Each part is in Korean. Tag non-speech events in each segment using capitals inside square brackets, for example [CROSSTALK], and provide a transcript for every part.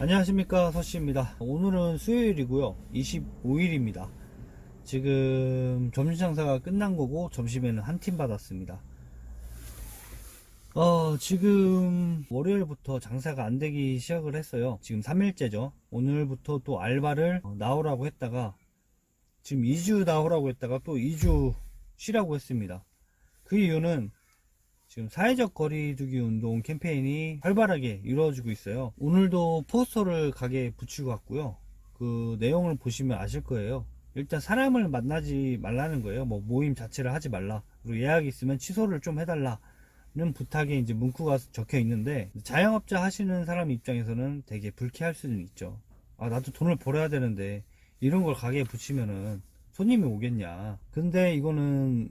안녕하십니까 서씨입니다. 오늘은 수요일이고요. 25일입니다. 지금 점심 장사가 끝난 거고 점심에는 한 팀 받았습니다. 어 지금 월요일부터 장사가 안 되기 시작을 했어요. 지금 3일째죠. 오늘부터 또 알바를 어, 나오라고 했다가 지금 2주 나오라고 했다가 또 2주 쉬라고 했습니다. 그 이유는 지금 사회적 거리두기 운동 캠페인이 활발하게 이루어지고 있어요. 오늘도 포스터를 가게에 붙이고 왔고요. 그 내용을 보시면 아실 거예요. 일단 사람을 만나지 말라는 거예요. 뭐 모임 자체를 하지 말라. 그리고 예약이 있으면 취소를 좀 해달라 는 부탁에 이제 문구가 적혀 있는데 자영업자 하시는 사람 입장에서는 되게 불쾌할 수는 있죠. 아 나도 돈을 벌어야 되는데 이런 걸 가게에 붙이면은 손님이 오겠냐. 근데 이거는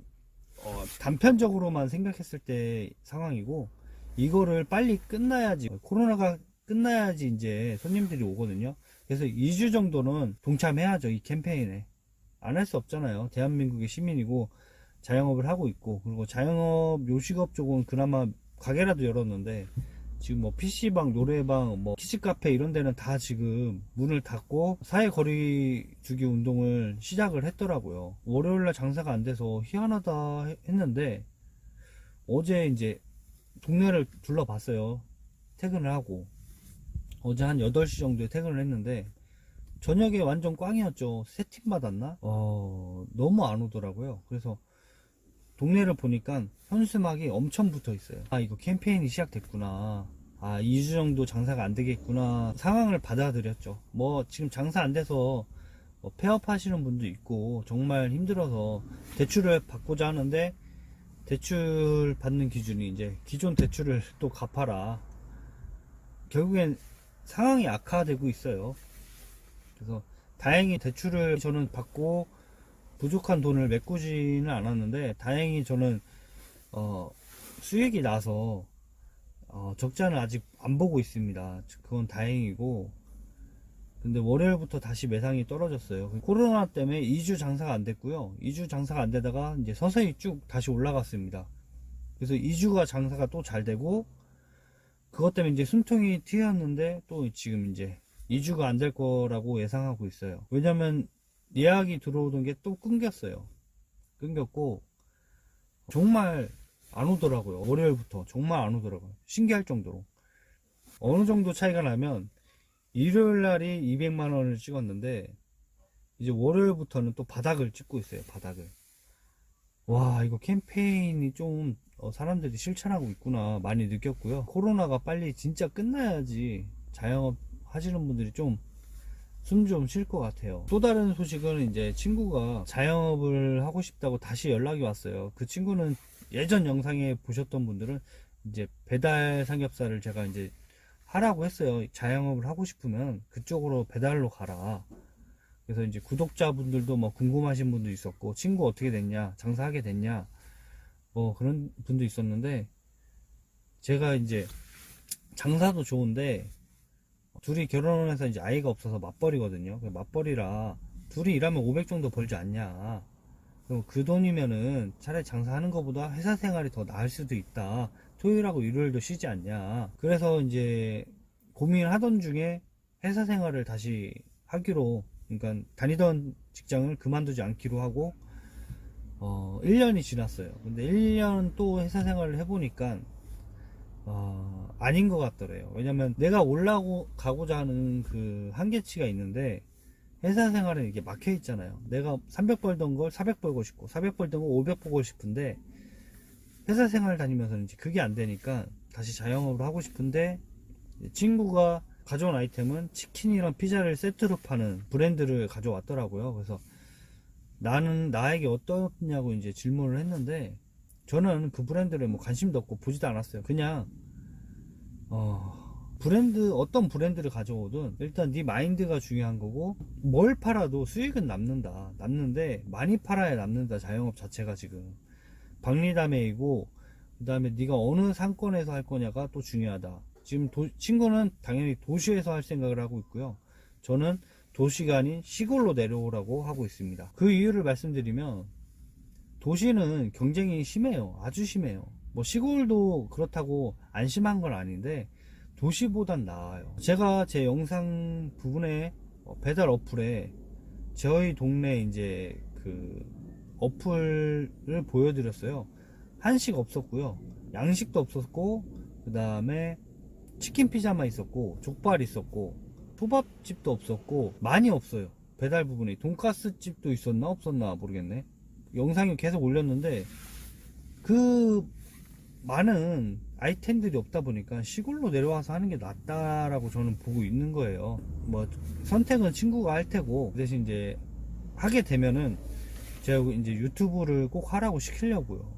어, 단편적으로만 생각했을 때 상황이고 이거를 빨리 끝나야지 코로나가 끝나야지 이제 손님들이 오거든요. 그래서 2주 정도는 동참해야죠 이 캠페인에. 안 할 수 없잖아요. 대한민국의 시민이고 자영업을 하고 있고 그리고 자영업 요식업 쪽은 그나마 가게라도 열었는데 지금 뭐 PC방, 노래방, 뭐 키즈카페 이런 데는 다 지금 문을 닫고 사회 거리 두기 운동을 시작을 했더라고요. 월요일날 장사가 안 돼서 희한하다 했는데 어제 이제 동네를 둘러봤어요. 퇴근을 하고 어제 한 8시 정도에 퇴근을 했는데 저녁에 완전 꽝이었죠. 세팀 받았나? 어, 너무 안 오더라고요. 그래서 동네를 보니까 현수막이 엄청 붙어 있어요. 아, 이거 캠페인이 시작됐구나. 아, 2주 정도 장사가 안 되겠구나. 상황을 받아들였죠. 뭐, 지금 장사 안 돼서 뭐 폐업 하시는 분도 있고, 정말 힘들어서 대출을 받고자 하는데, 대출 받는 기준이 이제 기존 대출을 [LAUGHS] 또 갚아라. 결국엔 상황이 악화되고 있어요. 그래서 다행히 대출을 저는 받고 부족한 돈을 메꾸지는 않았는데 다행히 저는 어, 수익이 나서 어, 적자는 아직 안 보고 있습니다. 그건 다행이고 근데 월요일부터 다시 매상이 떨어졌어요. 코로나 때문에 2주 장사가 안 됐고요. 2주 장사가 안 되다가 이제 서서히 쭉 다시 올라갔습니다. 그래서 2주가 장사가 또 잘 되고 그것 때문에 이제 숨통이 트였는데 또 지금 이제 2주가 안 될 거라고 예상하고 있어요. 왜냐면 예약이 들어오던 게 또 끊겼어요. 끊겼고 정말 안 오더라고요. 월요일부터 정말 안 오더라고요. 신기할 정도로 어느 정도 차이가 나면 일요일 날이 200만 원을 찍었는데 이제 월요일부터는 또 바닥을 찍고 있어요. 바닥을. 와 이거 캠페인이 좀 어, 사람들이 실천하고 있구나 많이 느꼈고요. 코로나가 빨리 진짜 끝나야지 자영업 하시는 분들이 좀 숨 좀 쉴 것 같아요. 또 다른 소식은 이제 친구가 자영업을 하고 싶다고 다시 연락이 왔어요. 그 친구는 예전 영상에 보셨던 분들은 이제 배달 삼겹살을 제가 이제 하라고 했어요. 자영업을 하고 싶으면 그쪽으로 배달로 가라. 그래서 이제 구독자분들도 뭐 궁금하신 분도 있었고 친구 어떻게 됐냐, 장사하게 됐냐, 뭐 그런 분도 있었는데 제가 이제 장사도 좋은데 둘이 결혼해서 이제 아이가 없어서 맞벌이거든요. 그 맞벌이라 둘이 일하면 500 정도 벌지 않냐. 그 돈이면은 차라리 장사하는 것보다 회사 생활이 더 나을 수도 있다. 토요일하고 일요일도 쉬지 않냐. 그래서 이제 고민을 하던 중에 회사 생활을 다시 하기로, 그러니까 다니던 직장을 그만두지 않기로 하고, 어, 1년이 지났어요. 근데 1년 또 회사 생활을 해보니까, 어, 아닌 것 같더래요. 왜냐면 내가 올라고 가고자 하는 그 한계치가 있는데, 회사 생활은 이게 막혀 있잖아요. 내가 300 벌던 걸 400 벌고 싶고, 400 벌던 걸 500 벌고 싶은데, 회사 생활 다니면서 이제 그게 안 되니까 다시 자영업을 하고 싶은데, 친구가 가져온 아이템은 치킨이랑 피자를 세트로 파는 브랜드를 가져왔더라고요. 그래서 나는 나에게 어떠냐고 이제 질문을 했는데, 저는 그 브랜드를 뭐 관심도 없고 보지도 않았어요. 그냥, 어, 브랜드 어떤 브랜드를 가져오든 일단 네 마인드가 중요한 거고 뭘 팔아도 수익은 남는다. 남는데 많이 팔아야 남는다 자영업 자체가 지금. 박리담회이고 그 다음에 네가 어느 상권에서 할 거냐가 또 중요하다. 지금 도- 친구는 당연히 도시에서 할 생각을 하고 있고요. 저는 도시가 아닌 시골로 내려오라고 하고 있습니다. 그 이유를 말씀드리면 도시는 경쟁이 심해요 아주 심해요 뭐 시골도 그렇다고 안 심한 건 아닌데 도시보단 나아요. 제가 제 영상 부분에 어, 배달 어플에 저희 동네 이제 그 어플을 보여드렸어요. 한식 없었고요. 양식도 없었고, 그 다음에 치킨 피자만 있었고, 족발 있었고, 초밥집도 없었고, 많이 없어요. 배달 부분에. 돈가스 집도 있었나? 없었나? 모르겠네. 영상을 계속 올렸는데, 그 많은 아이템들이 없다 보니까 시골로 내려와서 하는 게 낫다라고 저는 보고 있는 거예요. 뭐 선택은 친구가 할 테고 그 대신 이제 하게 되면은 제가 이제 유튜브를 꼭 하라고 시키려고요.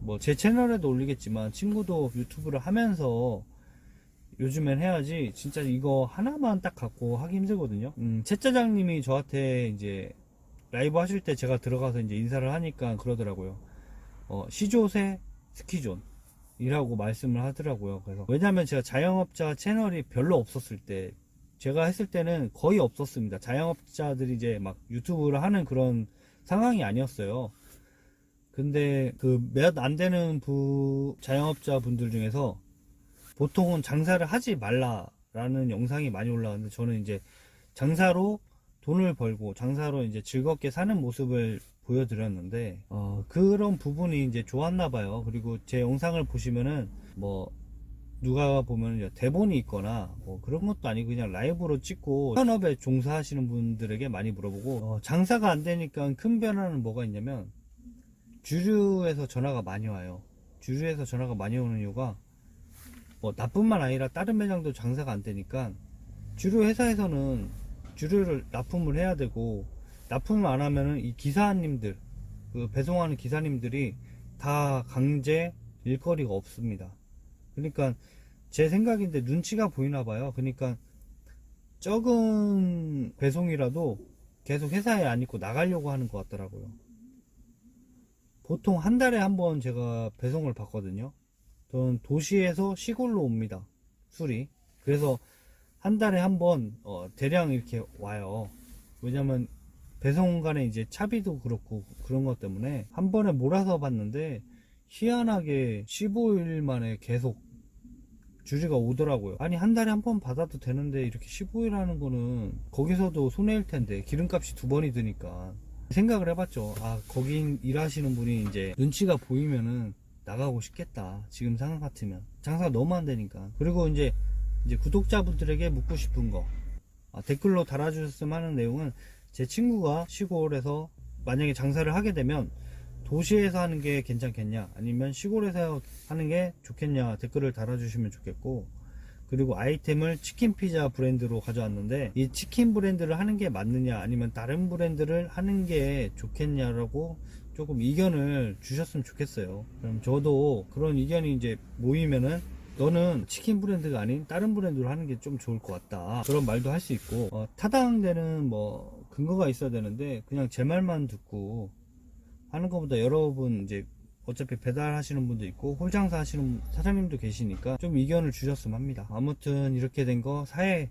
뭐 제 채널에도 올리겠지만 친구도 유튜브를 하면서 요즘엔 해야지 진짜 이거 하나만 딱 갖고 하기 힘들거든요. 음, 채 짜장님이 저한테 이제 라이브 하실 때 제가 들어가서 이제 인사를 하니까 그러더라고요. 어, 시조새 스키존 이라고 말씀을 하더라고요. 그래서 왜냐면 제가 자영업자 채널이 별로 없었을 때 제가 했을 때는 거의 없었습니다. 자영업자들이 이제 막 유튜브를 하는 그런 상황이 아니었어요. 근데 그 몇 안 되는 부 자영업자 분들 중에서 보통은 장사를 하지 말라라는 영상이 많이 올라왔는데 저는 이제 장사로 돈을 벌고 장사로 이제 즐겁게 사는 모습을 보여드렸는데 어, 그런 부분이 이제 좋았나 봐요. 그리고 제 영상을 보시면은 뭐 누가 보면 대본이 있거나 뭐 그런 것도 아니고 그냥 라이브로 찍고 현업에 종사하시는 분들에게 많이 물어보고 어, 장사가 안 되니까 큰 변화는 뭐가 있냐면 주류에서 전화가 많이 와요. 주류에서 전화가 많이 오는 이유가 뭐 나뿐만 아니라 다른 매장도 장사가 안 되니까 주류 회사에서는 주류를 납품을 해야 되고 납품을 안 하면은 이 기사님들 그 배송하는 기사님들이 다 강제 일거리가 없습니다. 그러니까 제 생각인데 눈치가 보이나 봐요. 그러니까 적은 배송이라도 계속 회사에 안 있고 나가려고 하는 것 같더라고요. 보통 한 달에 한 번 제가 배송을 받거든요. 저는 도시에서 시골로 옵니다. 술이. 그래서 한 달에 한 번 어, 대량 이렇게 와요. 왜냐면 배송 간에 이제 차비도 그렇고 그런 것 때문에 한 번에 몰아서 봤는데 희한하게 15일 만에 계속 주류가 오더라고요. 아니 한 달에 한 번 받아도 되는데 이렇게 15일 하는 거는 거기서도 손해일 텐데 기름값이 두 번이 드니까 생각을 해봤죠. 아 거기 일하시는 분이 이제 눈치가 보이면은 나가고 싶겠다. 지금 상황 같으면 장사가 너무 안 되니까. 그리고 이제 이제 구독자분들에게 묻고 싶은 거. 아, 댓글로 달아주셨으면 하는 내용은 제 친구가 시골에서 만약에 장사를 하게 되면 도시에서 하는 게 괜찮겠냐 아니면 시골에서 하는 게 좋겠냐 댓글을 달아주시면 좋겠고 그리고 아이템을 치킨 피자 브랜드로 가져왔는데 이 치킨 브랜드를 하는 게 맞느냐 아니면 다른 브랜드를 하는 게 좋겠냐라고 조금 의견을 주셨으면 좋겠어요. 그럼 저도 그런 의견이 이제 모이면은 너는 치킨 브랜드가 아닌 다른 브랜드로 하는 게 좀 좋을 것 같다. 그런 말도 할 수 있고. 어, 타당되는 뭐 근거가 있어야 되는데 그냥 제 말만 듣고 하는 것보다 여러분 이제 어차피 배달하시는 분도 있고 홀장사 하시는 사장님도 계시니까 좀 의견을 주셨으면 합니다. 아무튼 이렇게 된 거 사회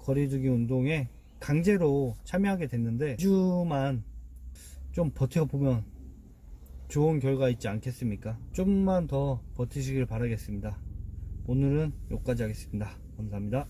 거리두기 운동에 강제로 참여하게 됐는데 2주만 좀 버텨보면 좋은 결과 있지 않겠습니까? 좀만 더 버티시길 바라겠습니다 오늘은 여기까지 하겠습니다. 감사합니다